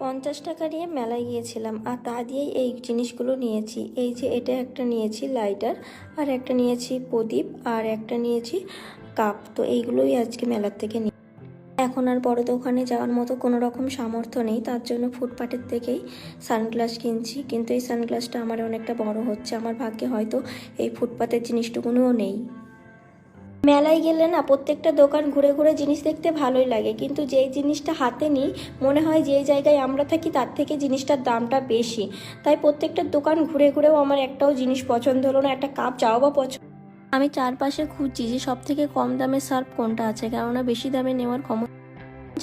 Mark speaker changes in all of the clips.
Speaker 1: পঞ্চাশ টাকা নিয়ে মেলায় গিয়েছিলাম, আর তা দিয়েই এই জিনিসগুলো নিয়েছি। এই যে এটা একটা নিয়েছি লাইটার, আর একটা নিয়েছি প্রদীপ, আর একটা নিয়েছি কাপ। তো এইগুলোই আজকে মেলার থেকে নিয়ে এখন আর বড় দোকানে যাওয়ার মতো কোনো রকম সামর্থ্য নেই। তার জন্য ফুটপাতের থেকেই সানগ্লাস কিনছি, কিন্তু এই সানগ্লাসটা আমার অনেকটা বড় হচ্ছে। আমার ভাগ্যে হয়তো এই ফুটপাতের জিনিসটুকুনিও নেই। মেলায় গেলে না প্রত্যেকটা দোকান ঘুরে ঘুরে জিনিস দেখতে ভালোই লাগে। কিন্তু যেই জিনিসটা হাতে নিই, মনে হয় যে জায়গায় আমরা থাকি তার থেকে জিনিসটার দামটা বেশি। তাই প্রত্যেকটা দোকান ঘুরে ঘুরেও আমার একটাও জিনিস পছন্দ হলো না, একটা কাপ চাও বা পছন্দ আমি চারপাশে খুঁজছি যে সব থেকে কম দামে সার্ফ কোনটা আছে, কেননা বেশি দামে নেওয়ার ক্ষমতা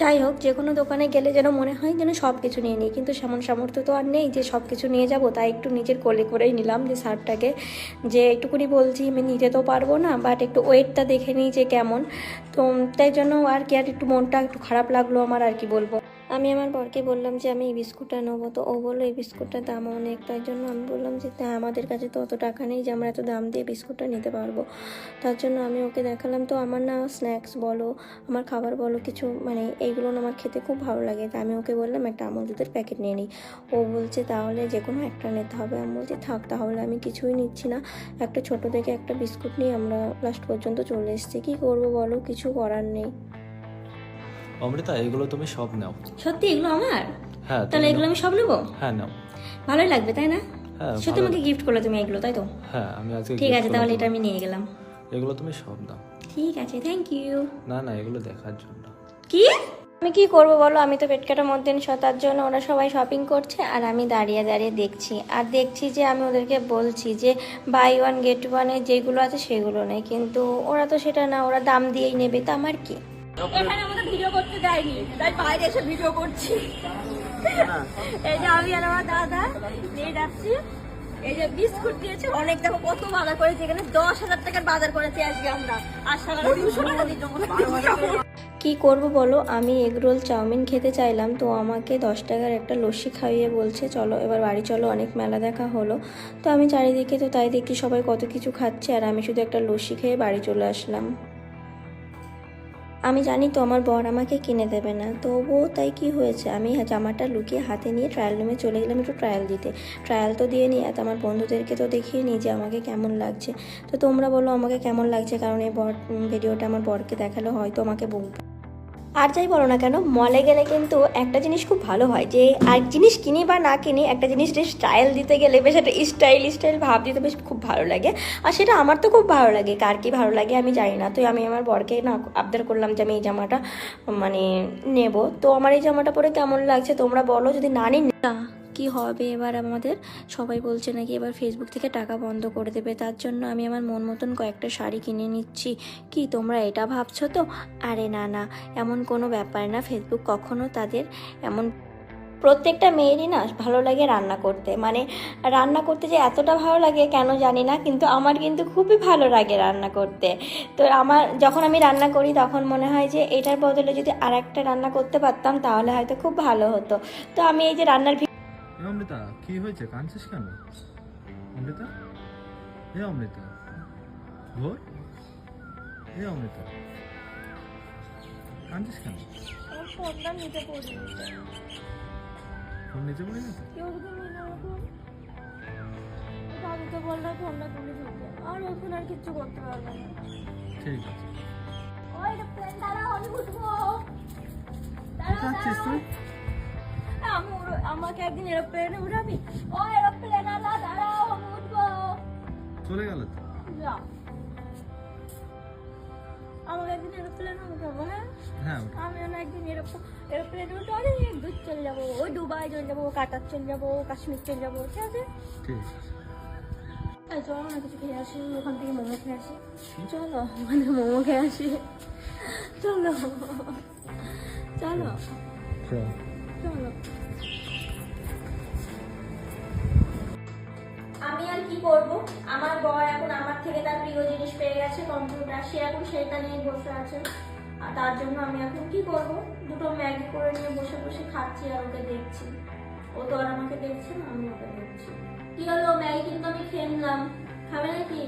Speaker 1: যাই হোক, যে কোনো দোকানে গেলে যেন মনে হয় যেন সব কিছু নিয়ে নিই। কিন্তু সেমন সামর্থ্য তো আর নেই যে সব কিছু নিয়ে যাব, তাই একটু নিজের কোলে করেই নিলাম যে শার্টটাকে। যে একটুকুনি বলছি, আমি নিতে তো পারব না বাট একটু ওয়েটটা দেখে নিই যে কেমন। তো তাই জন্য আর কি, আর একটু মনটা একটু খারাপ লাগল আমার, আর কি বলব। আমি আমার বরকে বললাম যে, আমি এই বিস্কুটটা নেব। তো ও বলল, এই বিস্কুটটার দাম অনেক। তার জন্য আমি বললাম যে, তা আমাদের কাছে তো অত টাকা নেই যে, আমরা এত দাম দিয়ে বিস্কুটটা নিতে পারব। তার জন্য আমি ওকে দেখালাম, তো আমার না স্ন্যাক্স বলো, আমার খাবার বলো, কিছু মানে এইগুলো আমার খেতে খুব ভালো লাগে। তা আমি ওকে বললাম, একটা আমল দুধের প্যাকেট নিয়ে নিই। ও বলছে, তাহলে যে কোনো একটা নিতে হবে। আমি বলছি, থাক, তাহলে আমি কিছুই নিচ্ছি না। একটা ছোট থেকে একটা বিস্কুট নিয়ে আমরা লাস্ট পর্যন্ত চলে এসেছি। কী করব বলো, কিছু করার নেই।
Speaker 2: অমৃতা এগুলো তুমি সব নাও।
Speaker 1: সত্যি এগুলো আমার?
Speaker 2: হ্যাঁ
Speaker 1: তাহলে এগুলো আমি সব নেব?
Speaker 2: হ্যাঁ নাও।
Speaker 1: ভালোই লাগবে তাই না?
Speaker 2: হ্যাঁ
Speaker 1: সত্যি
Speaker 2: ভালো-
Speaker 1: আমাকে গিফট করলে তুমি এগুলো তাই তো?
Speaker 2: হ্যাঁ আমি আজকে
Speaker 1: ঠিক আছে তাহলে এটা আমি নিয়ে গেলাম।
Speaker 2: এগুলো তুমি সব নাও।
Speaker 1: ঠিক আছে থ্যাংক ইউ
Speaker 2: না না এগুলো দেখার জন্য।
Speaker 1: কি? আমি কি করব বলো? আমি তো পেট কাটার মধ্যে তার জন্য ওরা সবাই শপিং করছে আর আমি দাঁড়িয়ে দাঁড়িয়ে দেখছি। আর দেখছি যে আমি ওদেরকে বলছি যে বাই ওয়ান গেট ওয়ানে যেগুলো আছে সেগুলো নেই কিন্তু ওরা তো সেটা না ওরা দাম দিয়েই নেবে তো আমার কি?
Speaker 3: এখানে আমাদের ভিডিও করতে দেয়নি তাই বাইরে এসে ভিডিও করছি। এই যে আমি আর আমার দাদা নিয়ে যাচ্ছি। এই যে বিস্কুট দিয়েছে, অনেক দেখো কত বাজার করেছি, এখানে দশ হাজার টাকার বাজার করেছি আজকে আমরা। দুশো টাকা
Speaker 1: কি করব বলো? আমি এগরোল চাউমিন খেতে চাইলাম, তো আমাকে দশ টাকার একটা লস্যি খাইয়ে বলছে, চলো, এবার বাড়ি চলো, অনেক মেলা দেখা হলো। তো আমি চারিদিকে তো তাই দেখি সবাই কত কিছু খাচ্ছে, আর আমি শুধু একটা লস্যি খেয়ে বাড়ি চলে আসলাম। আমি জানি তো আমার বর আমাকে কিনে দেবে না, তবুও তাই কি হয়েছে? আমি জামাটা লুকিয়ে হাতে নিয়ে ট্রায়াল রুমে চলে গেলাম একটু ট্রায়াল দিতে। ট্রায়াল তো দিয়ে নিই আর আমার বন্ধুদেরকে তো দেখিয়ে নিই যে আমাকে কেমন লাগছে। তো তোমরা বলো আমাকে কেমন লাগছে, কারণ এই বর ভিডিওটা আমার বরকে দেখালে হয়তো আমাকে বলবে আর যাই বলো না কেন মলে গেলে কিন্তু একটা জিনিস খুব ভালো হয় যে, আর জিনিস কিনি বা না কিনি, একটা জিনিস স্টাইল দিতে গেলে বেশ একটা স্টাইল স্টাইল ভাব দিতে বেশ খুব ভালো লাগে। আর সেটা আমার তো খুব ভালো লাগে, কার কি ভালো লাগে আমি জানি না। তো আমি আমার বরকে না আবদার করলাম যে আমি এই জামাটা মানে নেব। তো আমার এই জামাটা পরে কেমন লাগছে তোমরা বলো, যদি না নিই না। কি হবে? এবার আমাদের সবাই বলছে নাকি এবার ফেসবুক থেকে টাকা বন্ধ করে দেবে। তার জন্য আমি আমার মন মতন কয়েকটা শাড়ি কিনে নিচ্ছি। কি তোমরা এটা ভাবছ তো? আরে না না, এমন কোনো ব্যাপার না। ফেসবুক কখনো তাদের এমন প্রত্যেকটা মেয়েরই না ভালো লাগে রান্না করতে। মানে রান্না করতে যে এতটা ভালো লাগে কেন জানি না, কিন্তু আমার কিন্তু খুবই ভালো লাগে রান্না করতে। তো আমার যখন আমি রান্না করি তখন মনে হয় যে এটার বদলে যদি আর একটা রান্না করতে পারতাম তাহলে হয়তো খুব ভালো হতো। তো আমি এই যে রান্নার
Speaker 2: এ অমৃতা কি হয়েছে? কাঁদছিস কেন? অমৃতা? এ অমৃতা। ভোর? এ অমৃতা। কাঁদছিস কেন?
Speaker 3: ফোনটা নিতে পড়ি
Speaker 2: ফোন নিচে পড়ে গেছে
Speaker 3: কেউ যদি ওরকম দাদুকে বললে ফোনটা তুলে দিতে আর এখন আর কিচ্ছু করতে পারবে না।
Speaker 2: ঠিক আছে।
Speaker 3: ওই প্লেন দাঁড়াও আমি উঠবো। দাঁড়াও,
Speaker 2: তুই?
Speaker 3: আমি আমাকে একদিন এরোপ্লেনে উঠাবি ও এরোপ্লেন আলা দাঁড়াও আমি উঠবো।
Speaker 2: চলে গেল তো?
Speaker 3: যা। আমাকে একদিন এরোপ্লেনে উঠাবো হ্যাঁ?
Speaker 2: হ্যাঁ
Speaker 3: আমি যেন একদিন এরোপ্লেন উঠে অনেক দূর চলে যাব ওই দুবাই চলে যাব কাতার চলে যাব কাশ্মীর চলে যাব ঠিক আছে?
Speaker 2: ঠিক আছে।
Speaker 3: চলো না কিছু খেয়ে আসি ওখান থেকে মোমো খেয়ে আসি। চলো ওখানে মোমো খেয়ে আসি।
Speaker 2: চলো।
Speaker 3: চল।
Speaker 1: আমি আর কি করব? আমার বর এখন আমার থেকে তার প্রিয় জিনিস পেয়ে গেছে, কম্পিউটার। সে এখন সেটা নিয়ে বসে আছে। আর তার জন্য আমি এখন কি করব? দুটো ম্যাগি করে নিয়ে বসে বসে খাচ্ছি আর ওকে দেখছি। ও তো আর আমাকে দেখছে না, আমি ওকে দেখছি। কি হলো? ম্যাগি কিন্তু আমি খেয়ে নিলাম। খাবে নাকি?